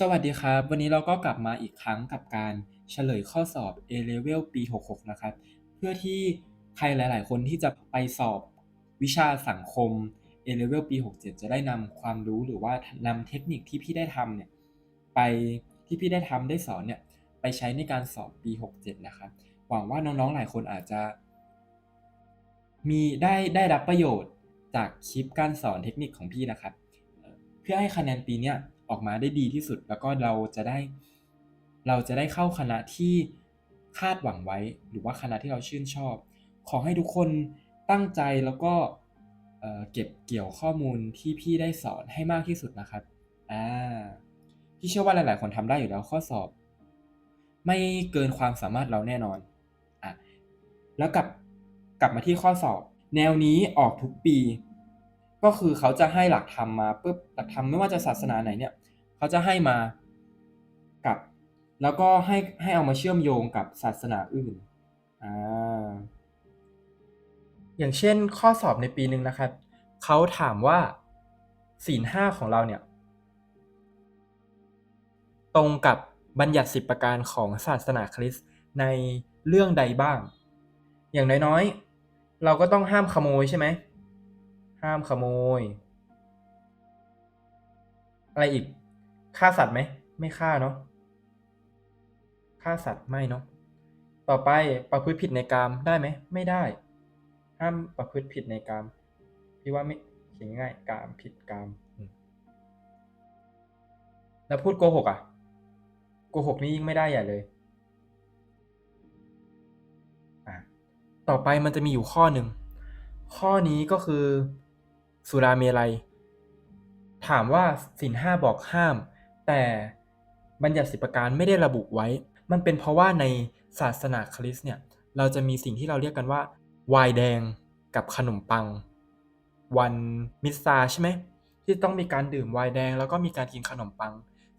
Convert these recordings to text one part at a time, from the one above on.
สวัสดีครับ วันนี้เราก็กลับมาอีกครั้งกับการเฉลยข้อสอบ A-Level ปี 66 นะครับ เพื่อที่ใครหลาย ๆ คนที่จะไปสอบวิชาสังคม A-Level ปี 67 จะได้นำความรู้หรือว่านำเทคนิคที่พี่ได้ทำเนี่ยไปที่พี่ได้ทำได้สอนเนี่ยไปใช้ในการสอบปี 67 นะครับ หวังว่าน้อง ๆ หลายคนอาจจะ มีได้ได้รับประโยชน์จากคลิปการสอนเทคนิคของพี่นะครับ เพื่อให้คะแนนปีเนี้ย ออกมาได้ดีที่สุด แล้วก็เราจะได้ เราจะได้เข้าคณะที่คาดหวังไว้ หรือว่าคณะที่เราชื่นชอบ ขอให้ทุกคนตั้งใจแล้วก็เอ่อเก็บเกี่ยวข้อมูลที่พี่ได้สอนให้มากที่สุดนะครับอ่าพี่เชื่อว่าหลาย ๆ คนทำได้อยู่แล้วข้อสอบ ไม่เกินความสามารถเราแน่นอนอะแล้วกลับกลับมาที่ข้อสอบ แนวนี้ออกทุกปี ก็คือเขาจะให้หลักธรรมมาปุ๊บหลักธรรมไม่ว่าจะศาสนาไหนเนี่ยเขาจะให้มากับ แล้วก็ให้ให้เอามาเชื่อมโยงกับศาสนาอื่นอ่าอย่างเช่นข้อสอบในปีหนึ่งนะครับเขาถามว่าศีลห้าของเราเนี่ย ตรงกับบัญญัติสิบประการของศาสนาคริสต์ในเรื่องใดบ้าง อย่างน้อยๆ เราก็ต้องห้ามขโมยใช่ไหม ห้ามขโมย อะไรอีก ฆ่าสัตว์ไหม ไม่ฆ่าเนาะ ฆ่าสัตว์ไม่เนาะ ต่อไปประพฤติผิดในกามได้ไหม ไม่ได้ ห้ามประพฤติผิดในกาม พี่ว่าไม่เขียนง่ายๆกามผิดกามอืมแล้วพูดโกหกอะ โกหกนี่ยิ่งไม่ได้ใหญ่เลยต่อไปมันจะมีอยู่ข้อหนึ่ง ข้อนี้ก็คือ สุราเมลัย ถามว่าศีลห้าบอกห้าม แต่บัญญัติสิบประการไม่ได้ระบุไว้ มันเป็นเพราะว่าในศาสนาคริสต์เนี่ย เราจะมีสิ่งที่เราเรียกกันว่าไวน์แดงกับขนมปัง วันมิสซาใช่ไหมที่ต้องมีการดื่มไวน์แดง แล้วก็มีการกินขนมปัง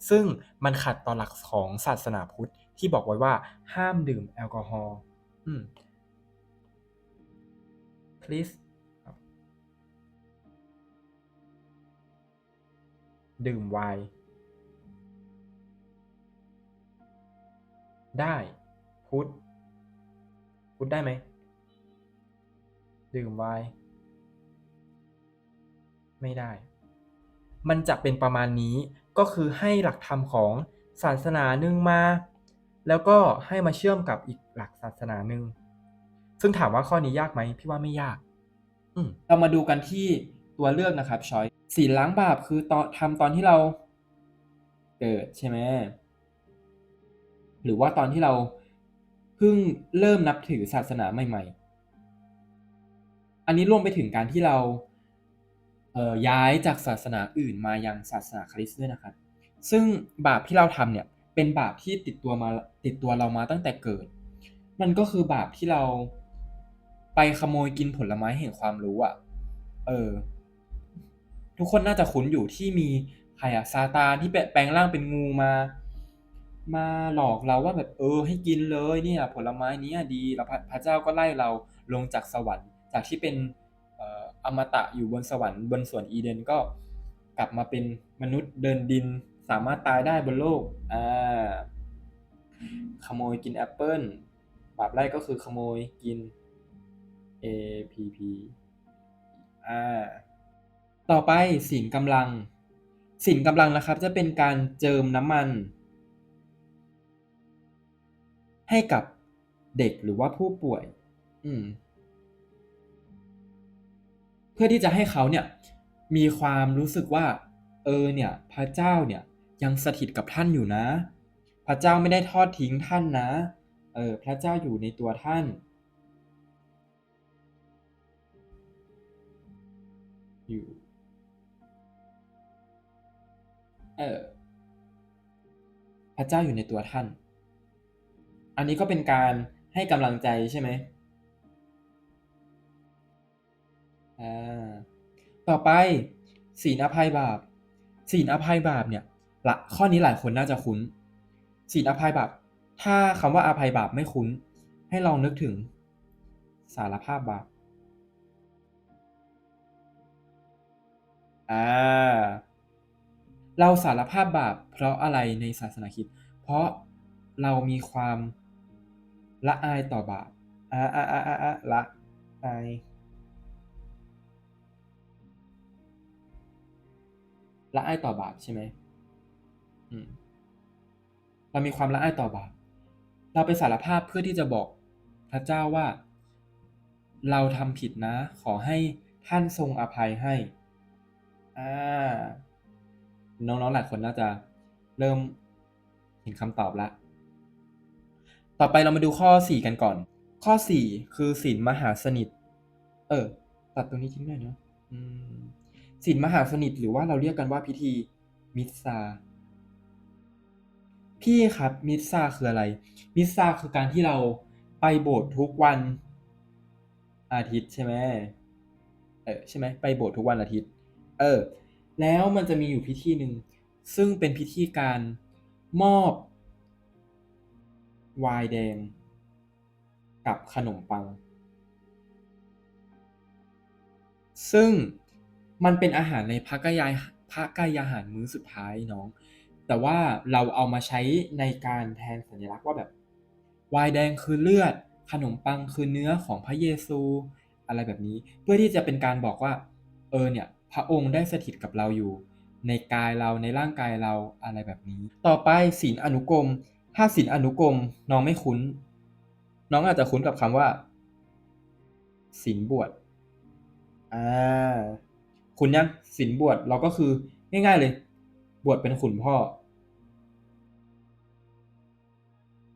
ซึ่งมันขัดต่อหลักของศาสนาพุทธที่บอกไว้ว่าห้ามดื่มแอลกอฮอล์ อืมครับ ดื่มไวน์ได้พุทธพุทธได้ไหม ดื่มไวน์ไม่ได้ มันจะเป็นประมาณนี้ก็คือให้หลักธรรมของศาสนาหนึ่งมา แล้วก็ให้มาเชื่อมกับอีกหลักศาสนาหนึ่งซึ่งถามว่าข้อนี้ยากไหมพี่ว่าไม่ยากเรามาดูกันที่ตัวเลือกนะครับชอย ศีลล้างบาปคือตอนทำตอนที่เราเกิดใช่ไหมหรือว่าตอนที่เราเพิ่งเริ่มนับถือศาสนาใหม่ ๆ อันนี้รวมไปถึงการที่เราเย้ายจากศาสนาอื่นมายังศาสนาคริสต์ด้วยนะครับ ซึ่งบาปที่เราทำเนี่ยเป็นบาปที่ติดตัวมาติดตัวเรามาตั้งแต่เกิด มันก็คือบาปที่เราไปขโมยกินผลไม้แห่งความรู้อะ่ะ เออ ทุกคนน่าจะคุ้นอยู่ที่มีใครอะซาตานที่แปลงร่างเป็นงูมา มาหลอกเราว่าแบบเออ ให้กินเลยเนี่ย ผลไม้นี้ดีแล้วพระเจ้าก็ไล่เราลงจากสวรรค์ จากที่เป็นอมตะอยู่บนสวรรค์บนสวนอีเดนก็กลับมาเป็นมนุษย์เดินดินสามารถตายได้บนโลกอ่าขโมยกินแอปเปิ้ลบาปแรกก็คือขโมยกิน A P P อ่า ต่อไปสินกำลัง สินกำลังนะครับ จะเป็นการเจิมน้ำมัน ให้กับเด็กหรือว่าผู้ป่วย อืมเพื่อที่จะให้เขาเนี่ยมีความรู้สึกว่า เออเนี่ย พระเจ้าเนี่ยยังสถิตกับท่านอยู่นะ พระเจ้าไม่ได้ทอดทิ้งท่านนะ เออ พระเจ้าอยู่ในตัวท่าน อยู่ เออพระเจ้าอยู่ในตัวท่าน อันนี้ก็เป็นการให้กำลังใจใช่ไหมอ่าต่อไปศีลอภัยบาปศีลอภัยบาปเนี่ยละข้อนี้หลายคนน่าจะคุ้นศีลอภัยบาปถ้าคำว่าอภัยบาปไม่คุ้น ให้ลองนึกถึงสารภาพบาปอ่า เราสารภาพบาปเพราะอะไรในศาสนาคริสต์เพราะเรามีความละอายต่อบาปอ่าอ่าอ่าอ่าละอายละอายต่อบาปใช่ไหมอืมเรามีความละอายต่อบาป เราไปสารภาพเพื่อที่จะบอกพระเจ้าว่า เราทำผิดนะ ขอให้ท่านทรงอภัยให้ อ่า น้องๆหลายคนน่าจะเริ่มเห็นคำตอบละต่อไปเรามาดูข้อสี่กันก่อน ข้อสี่คือศีลมหาสนิท เออ ตัดตรงนี้ทิ้งหน่อยเนาะศีลมหาสนิทหรือว่าเราเรียกกันว่าพิธีมิสซาพี่ครับมิสซาคืออะไร มิสซาคือการที่เราไปโบสถ์ทุกวันอาทิตย์ใช่ไหมเออใช่ไหมไปโบสถ์ทุกวันอาทิตย์ เออ แล้วมันจะมีอยู่พิธีหนึ่ง ซึ่งเป็นพิธีการมอบไวน์แดง กับขนมปัง ซึ่งมันเป็นอาหารในพระกายพระกายอาหารมื้อสุดท้ายน้อง แต่ว่าเราเอามาใช้ในการแทนสัญลักษณ์ว่าแบบไวน์แดงคือเลือด ขนมปังคือเนื้อของพระเยซู อะไรแบบนี้ เพื่อที่จะเป็นการบอกว่า เออเนี่ย พระองค์ได้สถิตกับเราอยู่ ในกายเราในร่างกายเราอะไรแบบนี้ ต่อไปศีลอนุกรม ถ้าศีลอนุกรมน้องไม่คุ้น น้องอาจจะคุ้นกับคำว่าศีลบวชอ่าคุณยังศีลบวชเราก็คือง่ายๆเลย บวชเป็นขุนพ่อ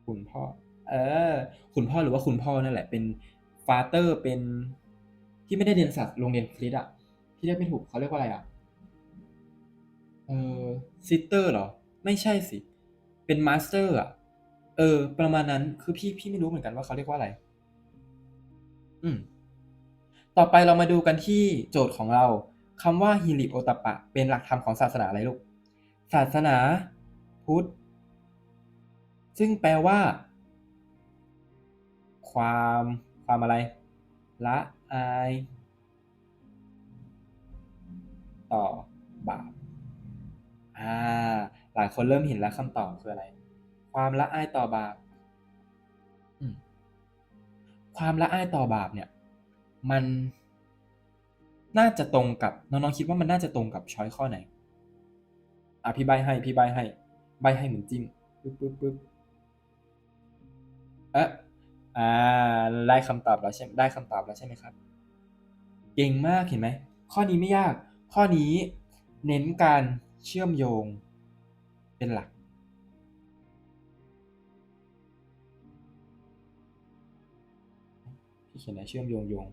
ขุนพ่อ เออ ขุนพ่อหรือว่าคุณพ่อนั่นแหละเป็นฟาเตอร์เป็นที่ไม่ได้เรียนศาสตร์โรงเรียนคริสต์อะ ที่เรียกไม่ถูกเขาเรียกว่าอะไรอะ เออซิสเตอร์เหรอ ไม่ใช่สิ เป็นมาสเตอร์อะ เออ ประมาณนั้น คือพี่พี่ไม่รู้เหมือนกันว่าเขาเรียกว่าอะไร อืม ต่อไปเรามาดูกันที่โจทย์ของเราคำว่าฮิริโอตปะ เป็นหลักธรรมของศาสนาอะไรลูก ศาสนาพุทธ ซึ่งแปลว่า ความ ความอะไร ละอาย ต่อบาปอ่าหลายคนเริ่มเห็นแล้วคำตอบคืออะไร ความละอายต่อบาปความละอายต่อบาปเนี่ย มันน่าจะตรงกับน้องๆคิดว่ามันน่าจะตรงกับช้อยข้อไหนอะพี่ใบให้พี่ใบให้ใบให้เหมือนจิ้มปึ๊บปึ๊บปึ๊บเอ๊ะอ่าได้คำตอบแล้วใช่ได้คำตอบแล้วใช่ไหมครับ เก่งมากเห็นไหมข้อนี้ไม่ยาก ข้อนี้เน้นการเชื่อมโยงเป็นหลัก พี่เขียนอะไรเชื่อมโยงโยง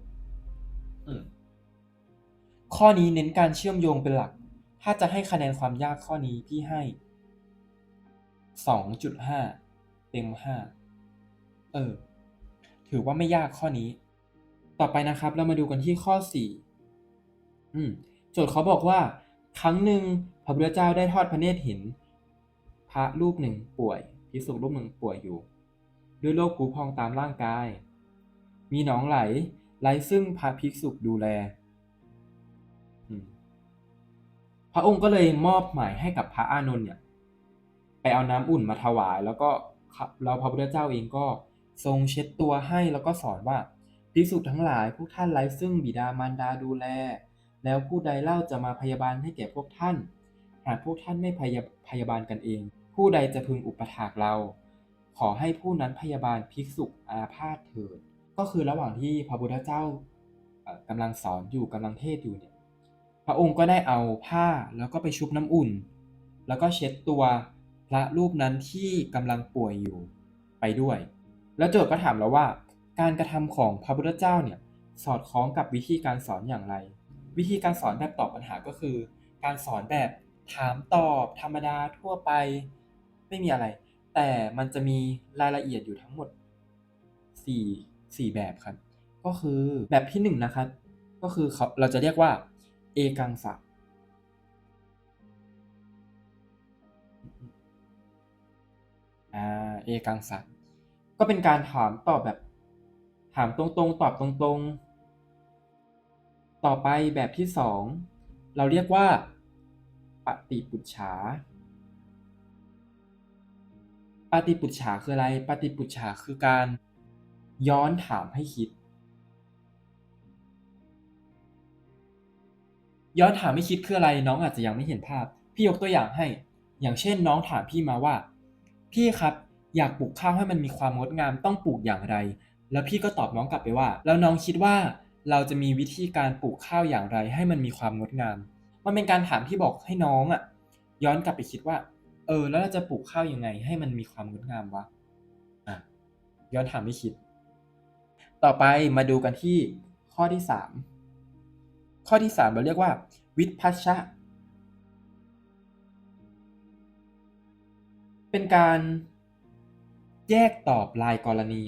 อืมข้อนี้เน้นการเชื่อมโยงเป็นหลัก ถ้าจะให้คะแนนความยากข้อนี้พี่ให้สองจุดห้าเต็มห้าเออ ถือว่าไม่ยากข้อนี้ ต่อไปนะครับ เรามาดูกันที่ข้อสี่อืม โจทย์เขาบอกว่า ครั้งหนึ่งพระพุทธเจ้าได้ทอดพระเนตรเห็น พระรูปหนึ่งป่วยภิกษุรูปหนึ่งป่วยอยู่ ด้วยโรคผุพองตามร่างกาย มีหนองไหลไร้ซึ่งพระภิกษุดูแล พระองค์ก็เลยมอบหมายให้กับพระอานนท์เนี่ยไปเอาน้ำอุ่นมาถวาย แล้วก็เราพระพุทธเจ้าเองก็ทรงเช็ดตัวให้แล้วก็สอนว่าภิกษุทั้งหลายพวกท่านไร้ซึ่งบิดามารดาดูแล แล้วผู้ใดเล่าจะมาพยาบาลให้แก่พวกท่าน หากพวกท่านไม่พยาพยาบาลกันเอง ผู้ใดจะพึงอุปถากเรา ขอให้ผู้นั้นพยาบาลภิกษุอาพาธเถิด ก็คือระหว่างที่พระพุทธเจ้าเอ่อกำลังสอนอยู่กำลังเทศอยู่เนี่ย พระองค์ก็ได้เอาผ้าแล้วก็ไปชุบน้ำอุ่น แล้วก็เช็ดตัวพระรูปนั้นที่กำลังป่วยอยู่ไปด้วย แล้วโจทย์ก็ถามเราว่า การกระทำของพระพุทธเจ้าเนี่ยสอดคล้องกับวิธีการสอนอย่างไร วิธีการสอนแบบตอบปัญหาก็คือ การสอนแบบถามตอบธรรมดาทั่วไป ไม่มีอะไร แต่มันจะมีรายละเอียดอยู่ทั้งหมดสี่สี่แบบครับ ก็คือแบบที่หนึ่งนะครับ ก็คือเขาเราจะเรียกว่าเอกังสะอ่าเอกังสะก็เป็นการถามตอบแบบ ถามตรงๆ ตอบตรงๆ ต่อไปแบบที่สองเราเรียกว่าปปฏิปุจฉา ปฏิปุจฉาคืออะไร ปฏิปุจฉาคือการย้อนถามให้คิด ย้อนถามให้คิดคืออะไรน้องอาจจะยังไม่เห็นภาพ พี่ยกตัวอย่างให้ อย่างเช่น น้องถามพี่มาว่า พี่ครับอยากปลูกข้าวให้มันมีความงดงามต้องปลูกอย่างไร แล้วพี่ก็ตอบน้องกลับไปว่า แล้วน้องคิดว่า เราจะมีวิธีการปลูกข้าวอย่างไรให้มันมีความงดงาม มันเป็นการถามที่บอกให้น้องอะย้อนกลับไปคิดว่า เออ แล้วเราจะปลูกข้าวยังไง ให้มันมีความงดงามวะอะย้อนถามให้คิด ต่อไปมาดูกันที่ข้อที่สามข้อที่สามเราเรียกว่า วิพัชชะเป็นการแยกตอบรายกรณี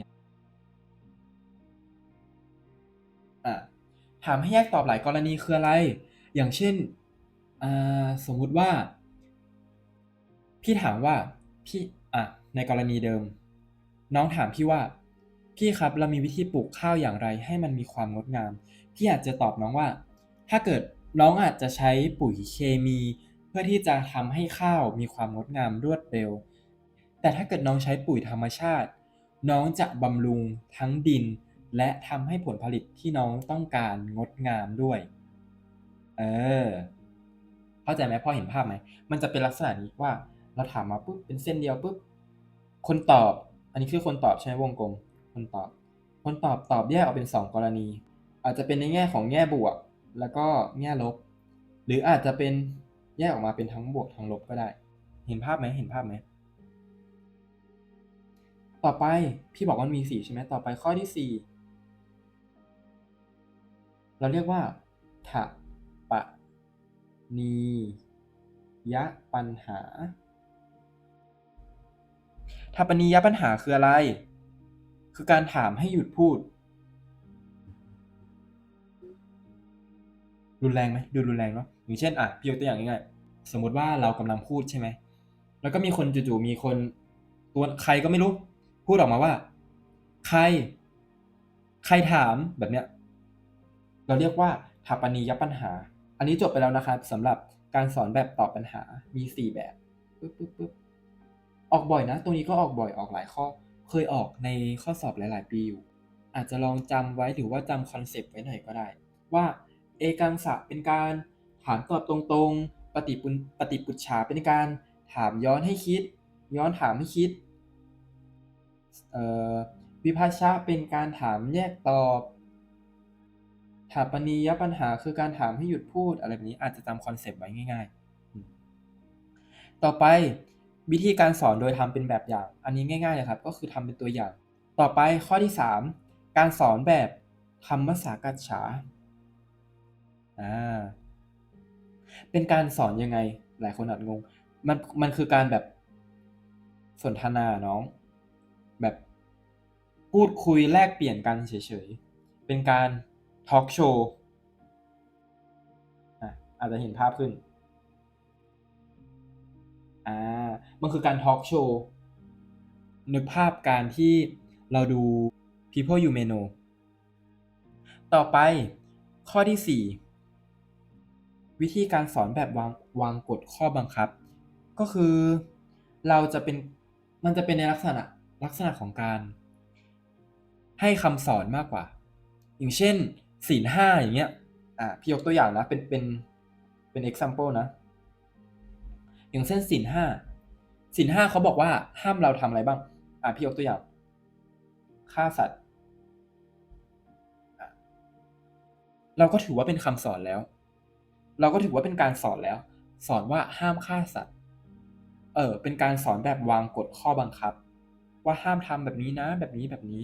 ถามให้แยกตอบหลายกรณีคืออะไร อย่างเช่น สมมุติว่า พี่ถามว่าพี่อะในกรณีเดิม น้องถามพี่ว่า พี่ครับเรามีวิธีปลูกข้าวอย่างไรให้มันมีความงดงาม พี่อาจจะตอบน้องว่า ถ้าเกิดน้องอาจจะใช้ปุ๋ยเคมี เพื่อที่จะทำให้ข้าวมีความงดงามรวดเร็ว แต่ถ้าเกิดน้องใช้ปุ๋ยธรรมชาติ น้องจะบำรุงทั้งดิน และทำให้ผลผลิตที่น้องต้องการงดงามด้วย เออ เข้าใจไหมพ่อเห็นภาพไหม มันจะเป็นลักษณะนี้ว่าเราถามมาปุ๊บเป็นเส้นเดียวปุ๊บ คนตอบ อันนี้คือคนตอบใช่ไหมวงกลม คนตอบ คนตอบตอบแยกออกเป็นสองกรณี อาจจะเป็นในแง่ของแง่บวก แล้วก็แง่ลบ หรืออาจจะเป็นแยกออกมาเป็นทั้งบวกทั้งลบก็ได้ เห็นภาพไหมเห็นภาพไหมต่อไปพี่บอกว่ามีสี่ใช่ไหมต่อไปข้อที่สี่ เราเรียกว่าถะปะนียะปัญหาถะปนียะปัญหาคืออะไร คือการถามให้หยุดพูด รุนแรงไหมดูรุนแรงเนาะอย่างเช่นอะพี่ยกตัวอย่างง่ายๆสมมติว่าเรากำลังพูดใช่ไหม แล้วก็มีคนจู่ๆมีคนตัวใครก็ไม่รู้ พูดออกมาว่า ใคร ใครถามแบบเนี้ย เราเรียกว่าถาปนียปัญหา อันนี้จบไปแล้วนะครับสำหรับการสอนแบบตอบปัญหามีสี่แบบปึ๊บปึ๊บปึ๊บออกบ่อยนะ ตรงนี้ก็ออกบ่อยออกหลายข้อ เคยออกในข้อสอบหลาย ๆ ปีอยู่ อาจจะลองจำไว้หรือว่าจำคอนเซปต์ไว้หน่อยก็ได้ ว่าเอกังสะเป็นการถามตอบตรงๆ ปฏิปุปฏิปุจฉาเป็นการถามย้อนให้คิด ย้อนถามให้คิดวิภาชะเป็นการถามแยกตอบ ถาปนียปัญหาคือการถามให้หยุดพูดอะไรแบบนี้อาจจะจำคอนเซปต์ไว้ง่าย ๆ ต่อไปวิธีการสอนโดยทำเป็นแบบอย่าง อันนี้ง่ายๆเลยครับ ก็คือทำเป็นตัวอย่าง ต่อไปข้อที่ 3 การสอนแบบธรรมสากัจฉาอ่าเป็นการสอนยังไง หลายคนอาจงง มันมันคือการแบบสนทนาน้อง แบบพูดคุยแลกเปลี่ยนกันเฉยๆ เป็นการ ทอล์กโชว์อาจจะเห็นภาพขึ้น อ่า มันคือการทอล์กโชว์นึกภาพการที่เราดู People You May Know ต่อไปข้อที่ 4 วิธีการสอนแบบวางวางกฎข้อบังคับ ก็คือเราจะเป็นมันจะเป็นในลักษณะลักษณะของการ ให้คำสอนมากกว่า อย่างเช่น ศีลห้าอย่างเงี้ย อ่าพี่ยกตัวอย่างนะ เป็นเป็นเป็น example นะ อย่างเช่นศีลห้าศีลห้าเขาบอกว่าห้ามเราทำอะไรบ้าง อ่าพี่ยกตัวอย่างฆ่าสัตว์เราก็ถือว่าเป็นคำสอนแล้ว เราก็ถือว่าเป็นการสอนแล้ว สอนว่าห้ามฆ่าสัตว์ เออเป็นการสอนแบบวางกฎข้อบังคับ ว่าห้ามทำแบบนี้นะ แบบนี้แบบนี้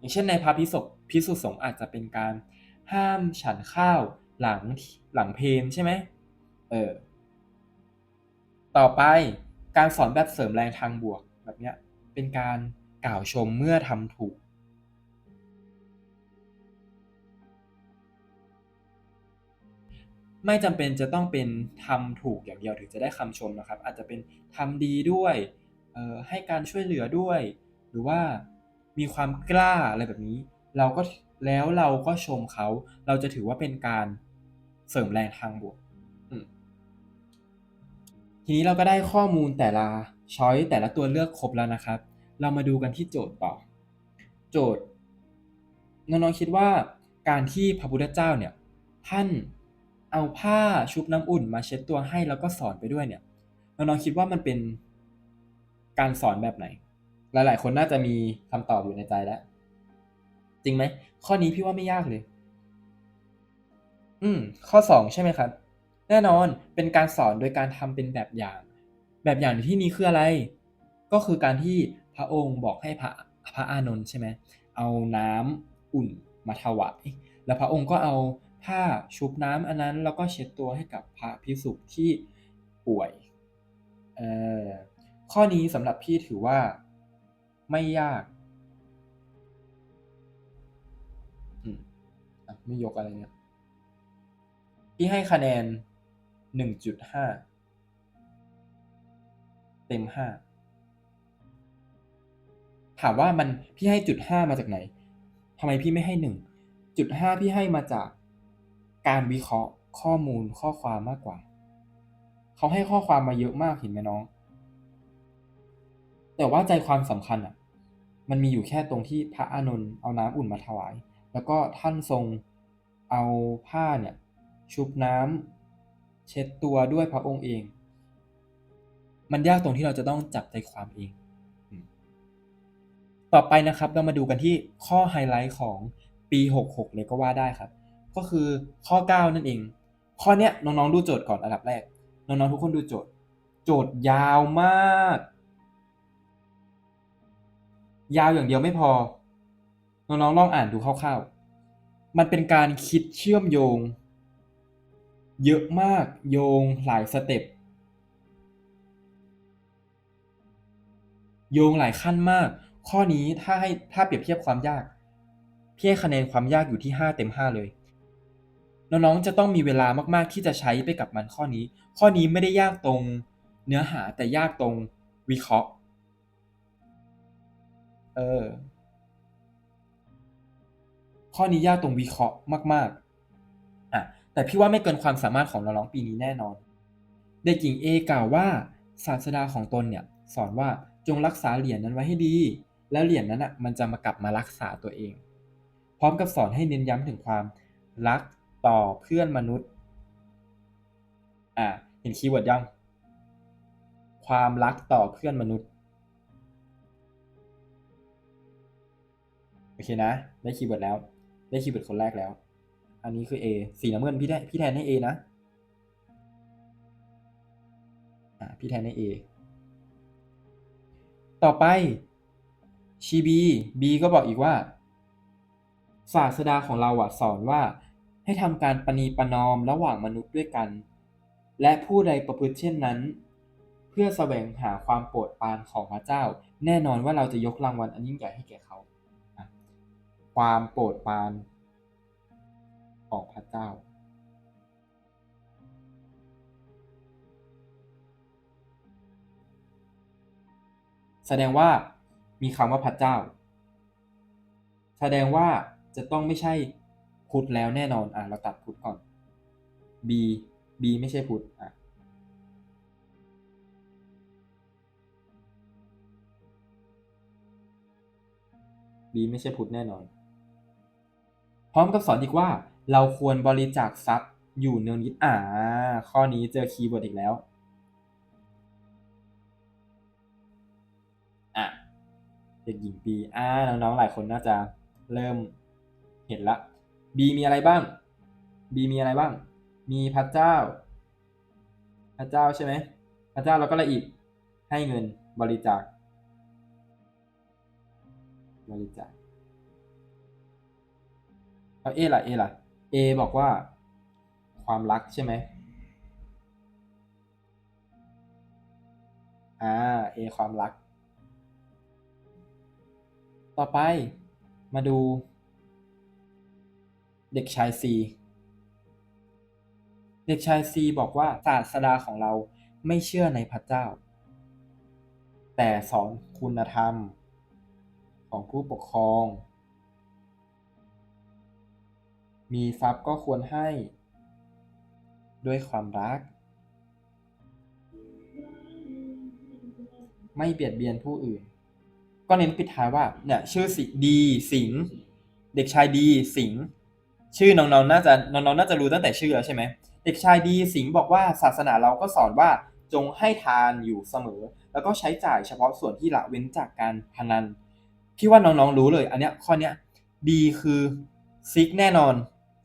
อย่างเช่นในพระพิสุพิสุสงฆ์อาจจะเป็นการห้ามฉันข้าวหลังหลังเพลใช่ไหมเออต่อไปการสอนแบบเสริมแรงทางบวกแบบเนี้ยเป็นการกล่าวชมเมื่อทำถูก ไม่จำเป็นจะต้องเป็นทำถูกอย่างเดียวถึงจะได้คำชมนะครับ อาจจะเป็นทำดีด้วยให้การช่วยเหลือด้วย หรือว่า มีความกล้าอะไรแบบนี้ เราก็แล้วเราก็ชมเขา เราจะถือว่าเป็นการเสริมแรงทางบวกทีนี้เราก็ได้ข้อมูลแต่ละช้อยแต่ละตัวเลือกครบแล้วนะครับ เรามาดูกันที่โจทย์ต่อ โจทย์น้องๆคิดว่าการที่พระพุทธเจ้าเนี่ยท่านเอาผ้าชุบน้ำอุ่นมาเช็ดตัวให้แล้วก็สอนไปด้วยเนี่ยน้องๆคิดว่ามันเป็นการสอนแบบไหน หลาย ๆ คนน่าจะมีคำตอบอยู่ในใจแล้ว จริงไหม ข้อนี้พี่ว่าไม่ยากเลย อืม ข้อสองใช่ไหมครับ แน่นอนเป็นการสอนโดยการทำเป็นแบบอย่าง แบบอย่างที่นี้คืออะไร ก็คือการที่พระองค์บอกให้พระพระอานนท์ใช่ไหม เอาน้ำอุ่นมาถวาย แล้วพระองค์ก็เอาผ้าชุบน้ำอันนั้น แล้วก็เช็ดตัวให้กับพระพิสุที่ป่วย เอ่อ ข้อนี้สำหรับพี่ถือว่า ไม่ยากอืมอะไม่ยกอะไรเนี่ย พี่ให้คะแนน1.5เต็ม5ถามว่ามันพี่ให้จุดห้ามาจากไหนทำไมพี่ไม่ให้1จุดห้าพี่ให้มาจากการวิเคราะห์ข้อมูลข้อความมากกว่า เขาให้ข้อความมาเยอะมากเห็นไหมน้อง แต่ว่าใจความสำคัญอะ มันมีอยู่แค่ตรงที่พระอานนท์เอาน้ำอุ่นมาถวาย แล้วก็ท่านทรงเอาผ้าเนี่ยชุบน้ำเช็ดตัวด้วยพระองค์เอง มันยากตรงที่เราจะต้องจับใจความเอง ต่อไปนะครับเรามาดูกันที่ข้อไฮไลท์ของปี 66 เลยก็ว่าได้ครับ ก็คือข้อ 9 นั่นเอง ข้อเนี้ยน้องๆดูโจทย์ก่อนอันดับแรก น้องๆทุกคนดูโจทย์ โจทย์ยาวมาก ยาวอย่างเดียวไม่พอ น้องๆลองอ่านดูคร่าวๆ มันเป็นการคิดเชื่อมโยง เยอะมากโยงหลายสเต็ปโยงหลายขั้นมาก ข้อนี้ถ้าให้ถ้าเปรียบเทียบความยากพี่ให้คะแนนความยากอยู่ที่ 5 เต็ม 5 เลย น้องๆจะต้องมีเวลามากๆที่จะใช้ไปกับมันข้อนี้ ข้อนี้ไม่ได้ยากตรงเนื้อหาแต่ยากตรงวิเคราะห์ ออ ข้อนี้ยากตรงวิเคราะห์มาก ๆ อะ แต่พี่ว่าไม่เกินความสามารถของน้องๆปีนี้แน่นอน เด็กหญิงเอกล่าวว่าศาสดาของตนเนี่ย สอนว่าจงรักษาเหรียญนั้นไว้ให้ดี แล้วเหรียญนั้นอะมันจะมากลับมารักษาตัวเอง พร้อมกับสอนให้เน้นย้ำถึงความรักต่อเพื่อนมนุษย์ อ่าเห็นคีย์เวิร์ดยัง ความรักต่อเพื่อนมนุษย์ เคนะ ได้คีย์เวิร์ดแล้ว ได้คีย์เวิร์ดคนแรกแล้ว อันนี้คือ A สีน้ำเงินพี่ได้พี่แทนให้ A นะอ่าพี่แทนให้ A ต่อไปชี B B ก็บอกอีกว่า ศาสดาของเราอะสอนว่าให้ทำการประนีประนอมระหว่างมนุษย์ด้วยกัน และผู้ใดประพฤติเช่นนั้น เพื่อแสวงหาความโปรดปรานของพระเจ้า แน่นอนว่าเราจะยกรางวัลอันยิ่งใหญ่ให้แก่เขา ความโปรดปรานของพระเจ้า แสดงว่ามีคำว่าพระเจ้า แสดงว่าจะต้องไม่ใช่พุทธแล้วแน่นอน อะ เราตัดพุทธก่อน B B ไม่ใช่พุทธอะ B ไม่ใช่พุทธแน่นอน พร้อมกับสอนอีกว่าเราควรบริจาคทรัพย์อยู่เนืองนิดอ่า ข้อนี้เจอคีย์เวิร์ดอีกแล้วอะเด็กหญิง B อ่าน้องๆหลายคนน่าจะเริ่มเห็นละ B มีอะไรบ้าง B มีอะไรบ้าง มีพระเจ้า พระเจ้าใช่ไหมพระเจ้าแล้วก็อะไรอีกให้เงินบริจาคบริจาค แล้ว A ล่ะ A ล่ะ A บอกว่า ความรักใช่ไหมอ่า A ความรัก ต่อไปมาดู เด็กชาย C เด็กชาย C บอกว่าศาสดาของเราไม่เชื่อในพระเจ้า แต่สอนคุณธรรม ของผู้ปกครอง มีทรัพย์ก็ควรให้ ด้วยความรัก ไม่เบียดเบียนผู้อื่น ก็เน้นปิดท้ายว่าเนี่ยชื่อสิดีสิง เด็กชายดีสิง ชื่อน้องๆน่าจะน้องๆน่าจะรู้ตั้งแต่ชื่อแล้วใช่ไหมเด็กชายดีสิงบอกว่าศาสนาเราก็สอนว่าจงให้ทานอยู่เสมอ แล้วก็ใช้จ่ายเฉพาะส่วนที่ละเว้นจากการพนันพี่ว่าน้องๆรู้เลย อันเนี้ยข้อเนี้ยดีคือซิกแน่นอน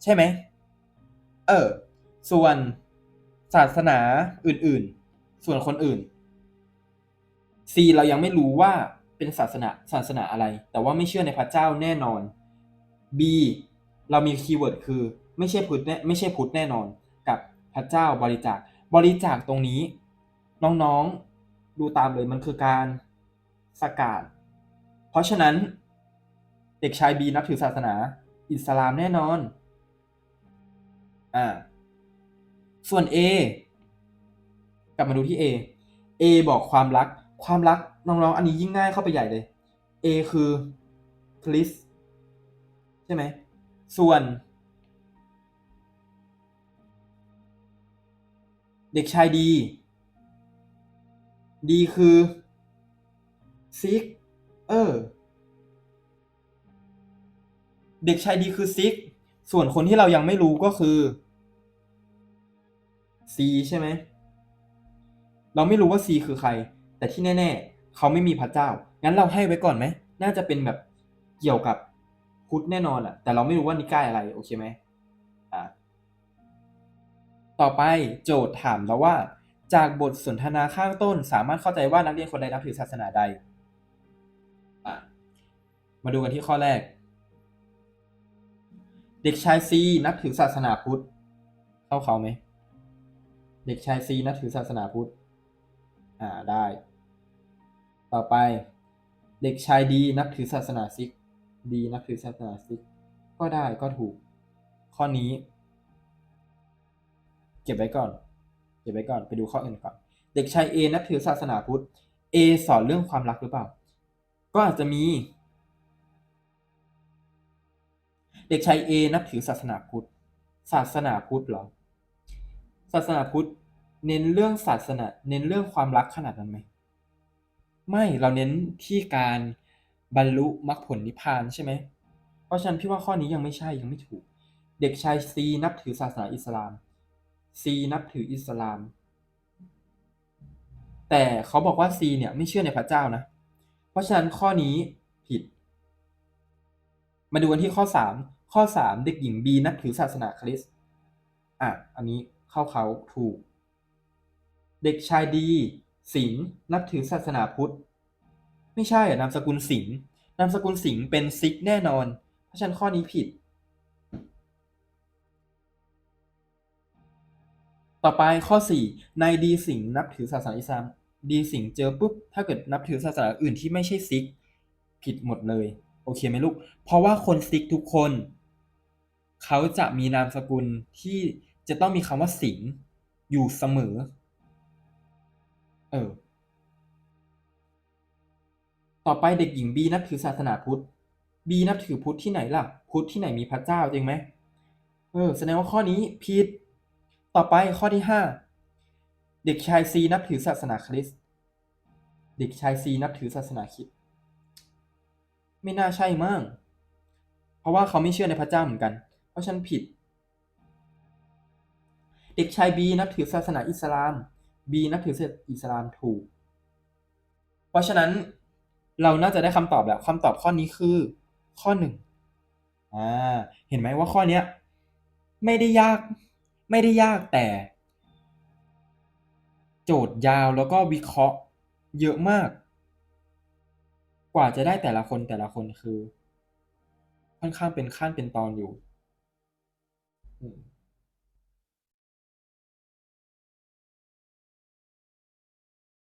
ใช่ไหม เออ ส่วนศาสนาอื่นๆ ส่วนคนอื่น C เรายังไม่รู้ว่าเป็นศาสนาศาสนาอะไร แต่ว่าไม่เชื่อในพระเจ้าแน่นอน B เรามีคีย์เวิร์ดคือ ไม่ใช่พุทธแน่ไม่ใช่พุทธแน่นอน กับพระเจ้าบริจาค บริจาคตรงนี้ น้องๆดูตามเลยมันคือการสกาดเพราะฉะนั้น เด็กชาย B นับถือศาสนา อิสลามแน่นอน อ่า ส่วน A กลับมาดูที่ A A บอกความรัก ความรักน้องๆ อันนี้ยิ่งง่ายเข้าไปใหญ่เลย A คือคริสใช่ไหม ส่วน เด็กชายดี ดีคือซิกเออ เด็กชายดีคือซิกส่วนคนที่เรายังไม่รู้ก็คือ C ใช่ไหม เราไม่รู้ว่า C คือใคร แต่ที่แน่ ๆ เขาไม่มีพระเจ้า งั้นเราให้ไว้ก่อนไหม น่าจะเป็นแบบเกี่ยวกับพุทธแน่นอนอะแต่เราไม่รู้ว่านิกายอะไร โอเคไหมอ่าต่อไปโจทย์ถามเราว่า จากบทสนทนาข้างต้น สามารถเข้าใจว่านักเรียนคนใดนับถือศาสนาใด มาดูกันที่ข้อแรก เด็กชายซีนับถือศาสนาพุทธ เข้าเขาไหม เด็กชายซีนับถือศาสนาพุทธ อ่าได้ ต่อไป เด็กชายดีนับถือศาสนาซิก ดีนับถือศาสนาซิก ก็ได้ก็ถูก ข้อนี้ เก็บไว้ก่อน เก็บไว้ก่อน ไปดูข้ออื่นก่อน เด็กชายเอนับถือศาสนาพุทธเอสอนเรื่องความรักหรือเปล่า ก็อาจจะมี เด็กชายเอนับถือศาสนาพุทธ ศาสนาพุทธเหรอ ศาสนาพุทธเน้นเรื่องศาสนา เน้นเรื่องความรักขนาดนั้นไหมไม่เราเน้นที่การบรรลุมรรคผลนิพพานใช่ไหมเพราะฉะนั้นพี่ว่าข้อนี้ยังไม่ใช่ยังไม่ถูก เด็กชายซีนับถือศาสนาอิสลามซีนับถืออิสลาม แต่เขาบอกว่าซีเนี่ยไม่เชื่อในพระเจ้านะ เพราะฉะนั้นข้อนี้ผิด มาดูกันที่ข้อ 3 ข้อ 3 เด็กหญิงบีนับถือศาสนาคริสต์อะอันนี้ เข้าเขาถูก เด็กชายดี สิงห์นับถือศาสนาพุทธ ไม่ใช่อะนามสกุลสิงห์นามสกุลสิงห์เป็นซิกแน่นอน เพราะฉันข้อนี้ผิด ต่อไปข้อ4ในดีสิงห์นับถือศาสนาอิสลาม ดีสิงห์เจอปุ๊บ ถ้าเกิดนับถือศาสนาอื่นที่ไม่ใช่ซิก ผิดหมดเลย โอเคไหมลูก เพราะว่าคนซิกทุกคน เขาจะมีนามสกุลที่ จะต้องมีคำว่าสิงอยู่เสมอ เออ ต่อไปเด็กหญิงบีนับถือศาสนาพุทธบีนับถือพุทธที่ไหนล่ะ พุทธที่ไหนมีพระเจ้าจริงไหมเออ แสดงว่าข้อนี้ผิด ต่อไปข้อที่ห้าเด็กชายซีนับถือศาสนาคริสต์เด็กชายซีนับถือศาสนาคริสต์ไม่น่าใช่มั้งเพราะว่าเขาไม่เชื่อในพระเจ้าเหมือนกัน เพราะฉันผิด เด็กชายบีนับถือศาสนาอิสลามบีนับถือศาสนาอิสลามถูก เพราะฉะนั้นเราน่าจะได้คำตอบแล้วคำตอบข้อนี้คือข้อหนึ่งอ่าเห็นไหมว่าข้อเนี้ยไม่ได้ยากไม่ได้ยากแต่ โจทย์ยาวแล้วก็วิเคราะห์เยอะมาก กว่าจะได้แต่ละคนแต่ละคนคือ ค่อนข้างเป็นขั้นเป็นตอนอยู่อืม